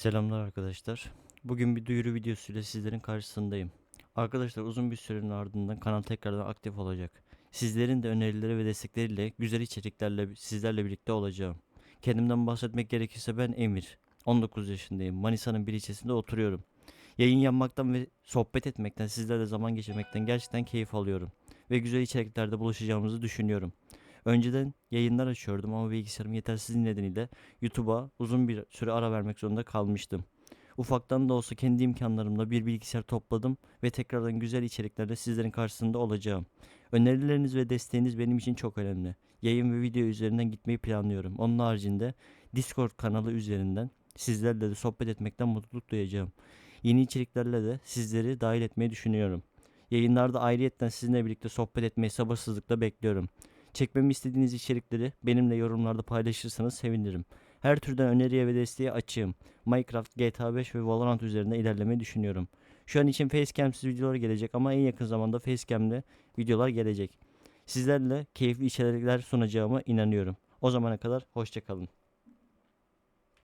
Selamlar arkadaşlar. Bugün bir duyuru videosuyla sizlerin karşısındayım. Arkadaşlar uzun bir sürenin ardından kanal tekrardan aktif olacak. Sizlerin de önerileri ve destekleriyle güzel içeriklerle sizlerle birlikte olacağım. Kendimden bahsetmek gerekirse ben Emir. 19 yaşındayım. Manisa'nın bir ilçesinde oturuyorum. Yayın yapmaktan ve sohbet etmekten, sizlerle zaman geçirmekten gerçekten keyif alıyorum. Ve güzel içeriklerde buluşacağımızı düşünüyorum. Önceden yayınlar açıyordum ama bilgisayarım yetersizliği nedeniyle YouTube'a uzun bir süre ara vermek zorunda kalmıştım. Ufaktan da olsa kendi imkanlarımla bir bilgisayar topladım ve tekrardan güzel içeriklerle sizlerin karşısında olacağım. Önerileriniz ve desteğiniz benim için çok önemli. Yayın ve video üzerinden gitmeyi planlıyorum. Onun haricinde Discord kanalı üzerinden sizlerle de sohbet etmekten mutluluk duyacağım. Yeni içeriklerle de sizleri dahil etmeyi düşünüyorum. Yayınlarda ayrıyetten sizinle birlikte sohbet etmeyi sabırsızlıkla bekliyorum. Çekmemi istediğiniz içerikleri benimle yorumlarda paylaşırsanız sevinirim. Her türden öneriye ve desteğe açığım. Minecraft, GTA 5 ve Valorant üzerinde ilerlemeyi düşünüyorum. Şu an için facecam'siz videolar gelecek ama en yakın zamanda facecam'le videolar gelecek. Sizlerle keyifli içerikler sunacağıma inanıyorum. O zamana kadar hoşçakalın.